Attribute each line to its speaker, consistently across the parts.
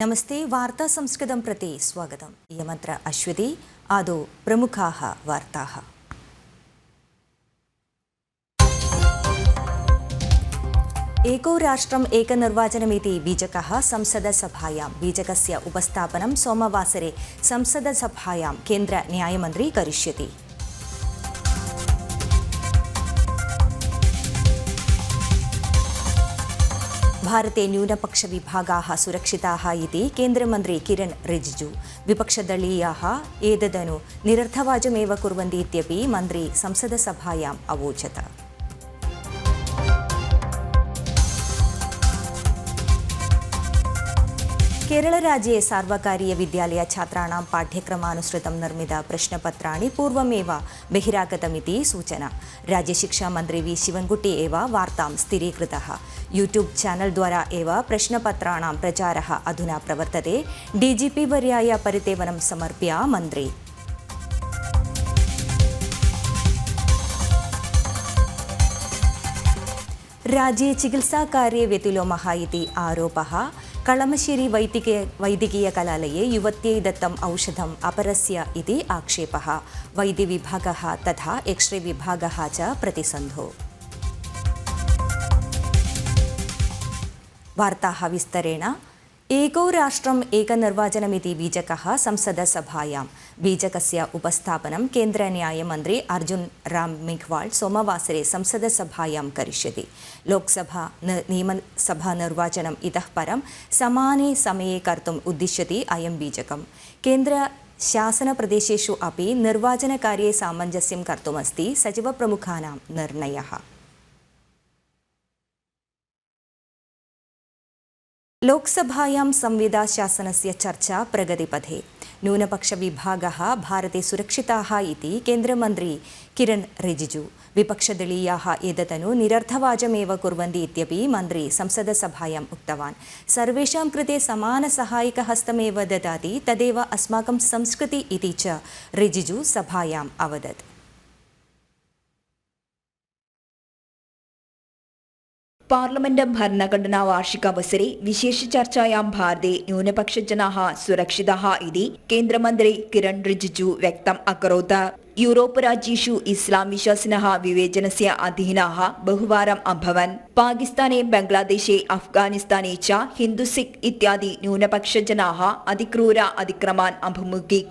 Speaker 1: नमस्ते वार्ता संस्कृतं प्रति स्वागतम् इयमत्र अश्वती आदौ प्रमुखाः वार्ताः एको राष्ट्रम् एकनिर्वाचनमिति बीजकः संसदसभायां बीजकस्य उपस्थापनं सोमवासरे संसदसभायां केन्द्रन्यायमन्त्री करिष्यति ಭಾರತೆ ನ್ಯೂನಪಕ್ಷ ವಿಭಾಗಾ ಸುರಕ್ಷಿತಾ ಇತಿ ಕೇಂದ್ರಮಂತ್ರಿ ಕಿರಣ್ ರಿಜಿಜು ವಿಪಕ್ಷದಳೀಯ ಏತದನು ನಿರರ್ಥವಾಜಮೇವ ಕುರ್ವಂತಿ ಮಂತ್ರಿ ಸಂಸದ ಸಭಾಯಾಂ ಅವೋಚತ. इत्यपि मन्त्री संसदसभायाम् अवोचत् केरळराज्ये सार्वकारीयविद्यालयछात्राणां पाठ्यक्रमानुसृतं निर्मित प्रश्नपत्राणि पूर्वमेव बहिरागतमिति सूचना राज्यशिक्षामन्त्री वि शिवन्कुट्टी एव वार्तां स्थिरीकृतः यूट्यूब् चैनल् द्वारा एव प्रश्नपत्राणां प्रचारः अधुना प्रवर्तते डीजीपी वर्याय परितेवनं समर्प्य मन्त्री राज्ये चिकित्साकार्ये व्यतिलोमः इति आरोपः कळमश्शेरी वैद्यकीय वैद्यकीयकलालये युवत्यै दत्तम् औषधम् अपरस्य इति आक्षेपः वैद्यविभागः तथा एक्स्रे विभागः च प्रतिसन्धो वार्ताः विस्तरेण एको राष्ट्रम एक निर्वाचनमी बीजक संसद सभायां बीजक उपस्थापन केन्द्र न्याय मंत्री अर्जुन राम मेघ्वा सोमवासरे संसद सभायां क्य लोकसभा नियम सभा निर्वाचन इत पर सामने समय कर्त उद्दिश्य अय बीजक केन्द्र शासन प्रदेशु अभी निर्वाचन कार्ये सामंजस्यम कर्तमस्ती सचिव प्रमुखा निर्णय। लोकसभायां संविधाशासनस्य चर्चा प्रगतिपथे न्यूनपक्षविभागः भारते सुरक्षिताः इति केन्द्रमन्त्री किरण् रिजिजु विपक्षदलीयाः एतदनु निरर्थवाचमेव कुर्वन्ति इत्यपि मन्त्री संसदसभायाम् उक्तवान् सर्वेषां कृते समानसहायकहस्तमेव ददाति तदेव अस्माकं संस्कृति इति च रिजिजु सभायाम् अवदत्
Speaker 2: പാർലമെന്റ് ഭരണഘടനാ വാർഷികാവസരെ വിശേഷ ചർച്ചയാം ഭാരതേ ന്യൂനപക്ഷജനാ സുരക്ഷിത ഇതി കേന്ദ്രമന്ത്രി കിരൺ റിജിജു വ്യക്തം അക്കരോത്ത് यूरोपराज्यु इलाम विश्वास विवेचन से अधीना बहुवार अभवं पाकिस्ताने बंग्लादेशे अफगानिस्ताने च हिंदुसिख इत्यादि न्यूनपक्षजना अतिक्रूर अतिक्रमा अभिमुखी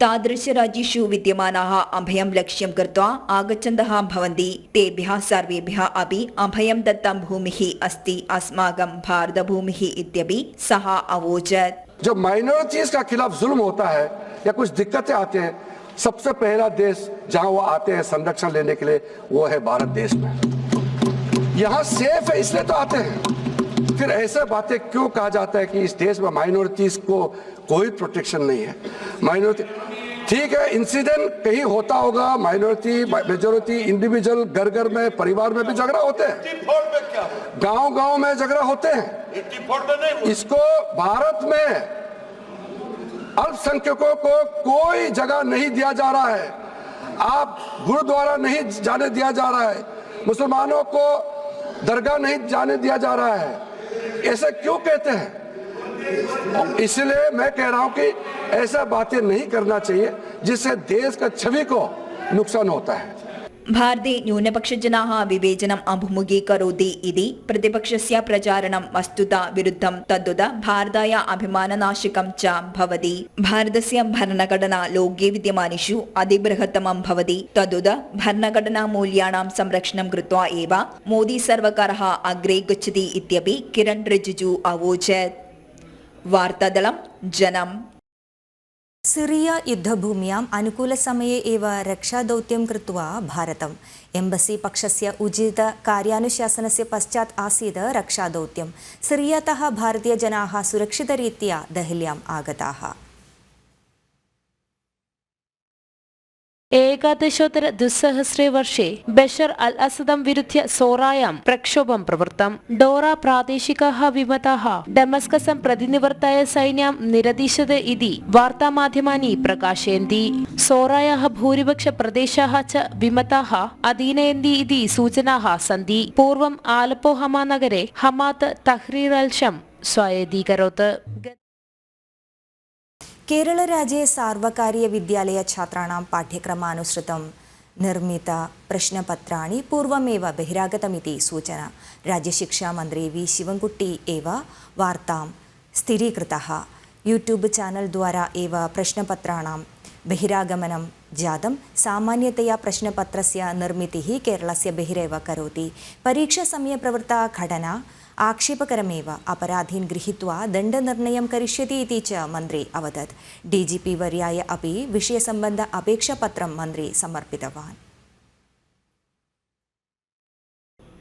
Speaker 2: तादृशराज्यु विद्यम अभय लक्ष्य कृत्वा आगछंद तेभ्य सर्वेभ्य अभी अभय दत्त भूमि अस्त अस्माक भारत भूमि सह अवोचत
Speaker 3: जो माइनोरिटीज का खिलाफ जुल्म होता है या कुछ दिक्कतें आते हैं सबसे पहला देश जहाँ वो आते हैं संरक्षण लेने के लिए वो है भारत देश में। यहाँ सेफ़ है इसलिए तो आते हैं। फिर ऐसे बातें क्यों कहा जाता है कि इस देश में माइनॉरिटीज को कोई प्रोटेक्शन नहीं है? माइनॉरिटी ठीक है इंसिडेंट कहीं होता होगा माइनॉरिटी मेजोरिटी इंडिविजुअल घर घर में परिवार में भी झगड़ा होते हैं। गाँव गाँव में झगड़ा होते हैं। इसको भारत में अल्पसंख्यकों को कोई जगह नहीं दिया जा रहा है। आप गुरुद्वारा नहीं जाने दिया जा रहा है। मुसलमानों को दरगाह नहीं जाने दिया जा रहा है। ऐसे क्यों कहते हैं? इसलिए मैं कह रहा हूँ कि ऐसा बातें नहीं करना चाहिए, जिससे देश का छवि को नुकसान होता है।
Speaker 2: भारते न्यूनपक्षजनाः विवेचनम् अभिमुखीकरोति इति प्रतिपक्षस्य प्रचारणं वस्तुता विरुद्धं तद्वद भारताय अभिमाननाशकं च भवति भारतस्य भरणघटना लोके विद्यमानेषु अतिबृहत्तमं भवति तद्वद भरणघटनामूल्यानां संरक्षणं कृत्वा एव मोदी सर्वकारः अग्रे गच्छति इत्यपि किरण् रिजिजु अवोचत् वार्तादलं जनम्
Speaker 1: सिरिया युद्धभूम्याम् अनुकूलसमये एव रक्षादौत्यं कृत्वा भारतम् एम्बसि पक्षस्य उचितकार्यानुशासनस्य पश्चात् आसीत् रक्षादौत्यं सिरियातः भारतीयजनाः सुरक्षितरीत्या देहल्याम् आगताः
Speaker 4: ഏകാദശോത്തര ദുസ്സഹസ്രേ വർഷേ ബഷർ അൽ അസദം വിരുദ്ധ്യ സോറായാം പ്രക്ഷോഭം പ്രവൃത്തം. ഡോറ പ്രാദേശിക വിമതാഹ ഡമസ്കസം പ്രതിനിവർത്തായ സൈന്യം നിരതീശത് ഇതി വാർത്താമാധ്യമാനി പ്രകാശയന്തി. സോറായ ഭൂരിപക്ഷ പ്രദേശാഹ ച വിമതാഹ അധീനയന്തി ഇതി സൂചനാഹ സന്തി പൂർവം ആലപ്പോ ഹമാനഗരെ ഹമാത്ത് തഹ്രീർ അൽഷം സ്വായതീകരോത്ത് केरल
Speaker 1: राज्य सार्वकारी विद्यालय छात्राण पाठ्यक्रमासृत निर्मित प्रश्नपत्रा पूर्वमेव बहिरागतमित सूचना राज्यशिक्षा मंत्री वी शिवकुटी एव वार्ता स्थिरीकृत यूट्यूब चानल द्वारा एव प्रश्नपत्राण बहिरागमन जातम सामान्यतया प्रश्नपत्र निर्मित केरल से बहिरव परीक्षा समय प्रवृत्ता घटना ആക്ഷേപകരമേവ. അപരാധീൻ गृहीत्वा दण्डनिर्णयं കരിഷ്യതി इति च മന്ത്രി अवदत् ഡി ജി പി വര്യായ അപി വിഷയസംബന്ധ അപേക്ഷാപത്രം മന്ത്രി समर्पितवान्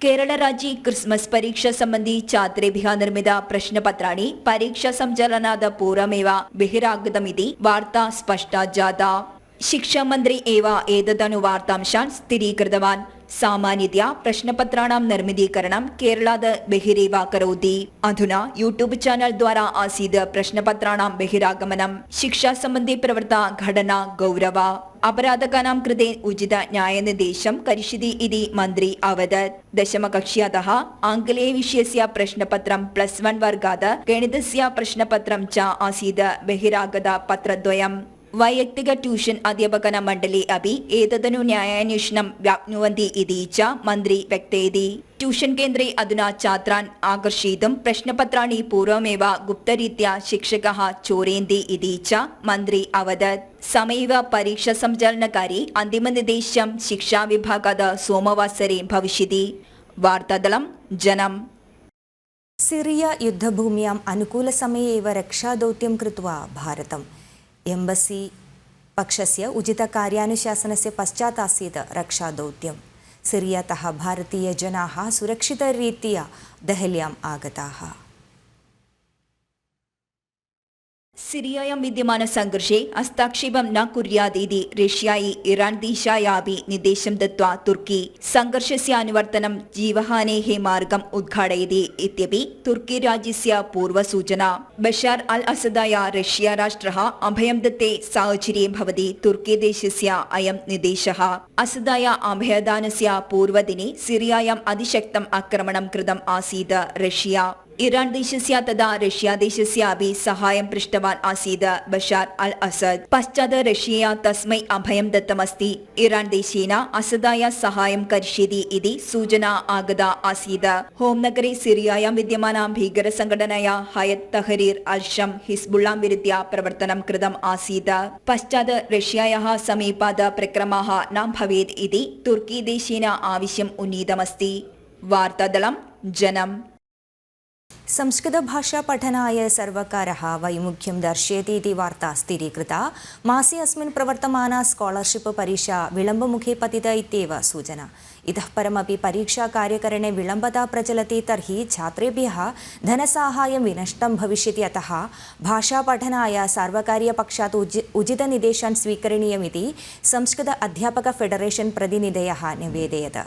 Speaker 2: കേരള രാജ്യ ക്രിസ്മസ് പരീക്ഷ സംബന്ധി ചാത്രേഭ്യ നിർമ്മിത പ്രശ്നപത്രാണി പരീക്ഷ സഞ്ചാലനാഥ പൂർവമേവ ബഹിരാഗതമിതി വാർത്ത സ്പഷ്ട ജാത ശിക്ഷാമന്ത്രി ഏവ ഏതതനു വാർത്താംശാൻ സ്ഥിരീകൃതവാൻ. സാമാന്യത പ്രശ്നപത്രാണാം നിർമ്മിതീകരണം കേരളാത് ബഹിരേവ കരോതി. അധുന യൂട്യൂബ് ചാനൽ ദ്വാരാ ആസീത് പ്രശ്നപത്രാണാം ബഹിരാഗമനം. ശിക്ഷാ സംബന്ധി പ്രവർത്ത ഘടന ഗൗരവ. അപരാധകാനാം കൃതേ ഉചിത ന്യായനിർദ്ദേശം കരിഷ്യതി ഇതി മന്ത്രി അവത് ദശമകക്ഷ്യാത ആംഗലേ വിഷയസ്യ പ്രശ്നപത്രം പ്ലസ് വൺ വർഗാത് ഗണിതസ്യ പ്രശ്നപത്രം ച ആസീത് ബഹിരാഗത പത്രദ്വയം. വൈയക്തിക ട്യൂഷൻ അധ്യാപകന മണ്ഡലി അപി ഏതതനു ന്യായാന്വേഷണം വ്യാപ്നുവന്തി ഇതീച്ച മന്ത്രി വ്യക്തേതി. ട്യൂഷൻ കേന്ദ്രെ അധുന ഛാത്രാൻ ആകർഷീതും പ്രശ്നപത്രാണി പൂർവമേവ ഗുപ്തരീത്യ ശിക്ഷക ചോരേന്തി ഇതീച്ച മന്ത്രി അവദത്. സമൈവ പരീക്ഷാ സംചാലനകാരി ശിക്ഷാ വിഭാഗത സോമവാസരെ
Speaker 1: ഭവിഷ്യതി. വാർത്താതളം ജനം. സിറിയ യുദ്ധഭൂമിയാം അനുകൂല സമയേവ രക്ഷാദൌത്യം കൃത്വ ഭാരതം. एम्बसि पक्षस्य उचितकार्यानुशासनस्य पश्चात् आसीत् रक्षादौत्यं। सिरियातः भारतीयजनाः सुरक्षितरीत्या देहल्याम् आगताः।
Speaker 2: സിറിയയാം വിദ്യമാന സംഘർഷെ ഹസ്താക്ഷേപം ന കുര്യാതീതി റഷ്യായി ഇറാൻ ദേശായാപി നിദേശം ദത്വ തുർക്കി സംഘർഷസ്യ അനുവർത്തനം ജീവഹാനേഹേ മാർഗം ഉദ്ഘാടയതി ഇത്യപി തുർക്കി രാജ്യസ്യ പൂർവസൂചന ബഷാർ അൽ അസദായ റഷ്യ രാഷ്ട്ര അഭയം ദത്തെ സാഹചര്യം ഭവതി തുർക്കി ദേശസ്യ അയം നിദേശ അസദായ അഭയദാനസ്യ പൂർവദിനെ സിറിയായം അതിശക്തം ആക്രമണം കൃതം ആസീത് റഷ്യ. ഇറാൻ ദേശസ്യ തഥാ റഷ്യ ദേശസ്യാപി സഹായം പൃഷ്ടവാൻ ആസീത് ബഷാർ അൽ അസദ്. പശ്ചാത്ത റഷ്യയ തസ്മൈ അഭയം ദത്തമസ്തി. ഇറാൻ ദേശീന അസദായ സഹായം കരിഷ്യതി ഇതി സൂചന ആഗത ആസീത് ഹോംനഗരെ സിറിയായാം വിദ്യമാന ഭീകര സംഘടനയ ഹയത് തഹരീർ അൽഷം ഹിസ്ബുള്ളാം വിരുദ്ധ്യ പ്രവർത്തനം കൃതം ആസീത് പശ്ചാത് റഷ്യായാः സമീപാത് പ്രക്രമാः നാം ഭവേത് ഇതി തുർക്കി ദേശീന ആവശ്യം ഉന്നീതമസ്തി. വാർത്താദളം ജനം.
Speaker 1: संस्कृतभाषापठनाय सर्वकारः वैमुख्यं दर्शयति इति वार्ता स्थिरीकृता मासे अस्मिन् प्रवर्तमाना स्कालर्शिप् परीक्षा विलम्बमुखे पतिता इत्येव सूचना इतः परमपि परीक्षाकार्यकरणे विलम्बता प्रचलति तर्हि छात्रेभ्यः धनसाहाय्यं विनष्टं भविष्यति अतः भाषापठनाय सार्वकारीयपक्षात् उजि उचितनिर्देशान् स्वीकरणीयमिति संस्कृत अध्यापक फेडरेशन् प्रतिनिधयः निवेदयत्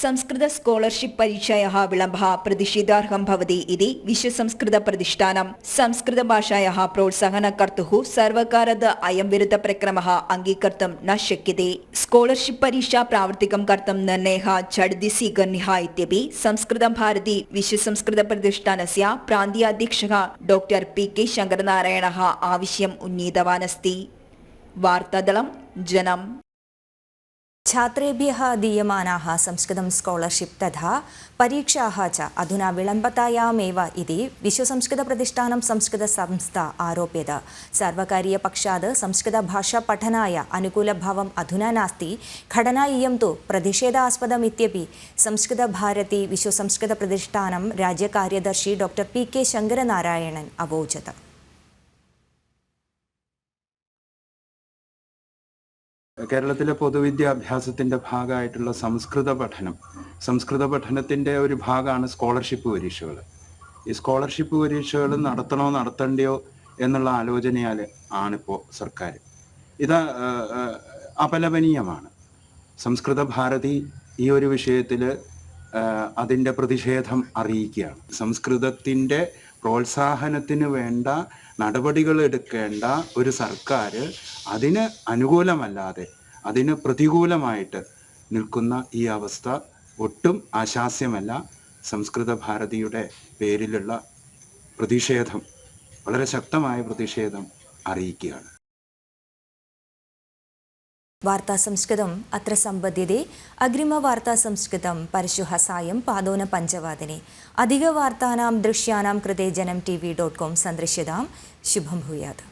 Speaker 2: സംസ്കൃത സ്കോളർഷിപ്പ് പരീക്ഷായ വിളംബ പ്രതിഷേധാർഹം ഭവതി ഇതി വിശ്വസംസ്കൃത പ്രതിഷ്ഠാനം. സംസ്കൃത ഭാഷായ പ്രോത്സാഹന കർത്തുഹു സർവകാരത് അയം വിരുദ്ധ പ്രക്രമ അംഗീകർത്തും ന ശക്യത്തെ സ്കോളർഷിപ്പ് പരീക്ഷ പ്രാവർത്തികം കർത്തും നിർണയ ഛഡ്തി സ്വീകർണ്യ ഇത്യപി സംസ്കൃതം ഭാരതി വിശ്വസംസ്കൃത പ്രതിഷ്ഠാനസ്യ പ്രാന്തീയാധ്യക്ഷ ഡോക്ടർ പി കെ ശങ്കരനാരായണ ആവശ്യം ഉന്നീതവാനസ്തി. വാർത്താദളം ജനം.
Speaker 1: छात्रेभ्यः दीयमानाः संस्कृतं स्कालर्शिप् तथा परीक्षाः च अधुना विलम्बतायामेव इति विश्वसंस्कृतप्रतिष्ठानं संस्कृतसंस्था आरोप्यत। सर्वकारीयपक्षात् संस्कृतभाषापठनाय अनुकूलभावम् अधुना नास्ति। घटना इयं तु प्रतिषेधास्पदमित्यपि संस्कृतभारती विश्वसंस्कृतप्रतिष्ठानं राज्यकार्यदर्शी doctor P K Shankar Sankaranarayanan अवोचत्।
Speaker 5: കേരളത്തിലെ പൊതുവിദ്യാഭ്യാസത്തിന്റെ ഭാഗമായിട്ടുള്ള സംസ്കൃത പഠനം. സംസ്കൃത പഠനത്തിന്റെ ഒരു ഭാഗമാണ് സ്കോളർഷിപ്പ് പരീക്ഷകൾ. ഈ സ്കോളർഷിപ്പ് പരീക്ഷകൾ നടത്തണോ നടത്തണ്ടയോ എന്നുള്ള ആലോചനയാൽ ആണിപ്പോൾ സർക്കാർ. ഇത് അപലപനീയമാണ്. സംസ്കൃത ഭാരതി ഈ ഒരു വിഷയത്തിൽ അതിന്റെ പ്രതിഷേധം അറിയിക്കുകയാണ്. സംസ്കൃതത്തിന്റെ പ്രോത്സാഹനത്തിന് വേണ്ട നടപടികൾ എടുക്കേണ്ട ഒരു സർക്കാർ അതിന് അനുകൂലമല്ലാതെ അതിന് പ്രതികൂലമായിട്ട് നിൽക്കുന്ന ഈ അവസ്ഥ ഒട്ടും ആശാസ്യമല്ല സംസ്കൃത ഭാരതിയുടെ പേരിലുള്ള പ്രതിഷേധം വളരെ ശക്തമായ പ്രതിഷേധം അറിയിക്കുകയാണ്.
Speaker 1: വാർത്താ സംസ്കൃതം അത്ര സമ്പദ്യതേ അഗ്രിമ വാർത്താ സംസ്കൃതം പരശുഃ സായം പാദോന പഞ്ചവാദിനെ. അധിക വാർത്താനാം ദൃശ്യാനാം കൃതേ Janam T V dot com സന്ദൃശ്യതാം ശുഭം ഭൂയാത്.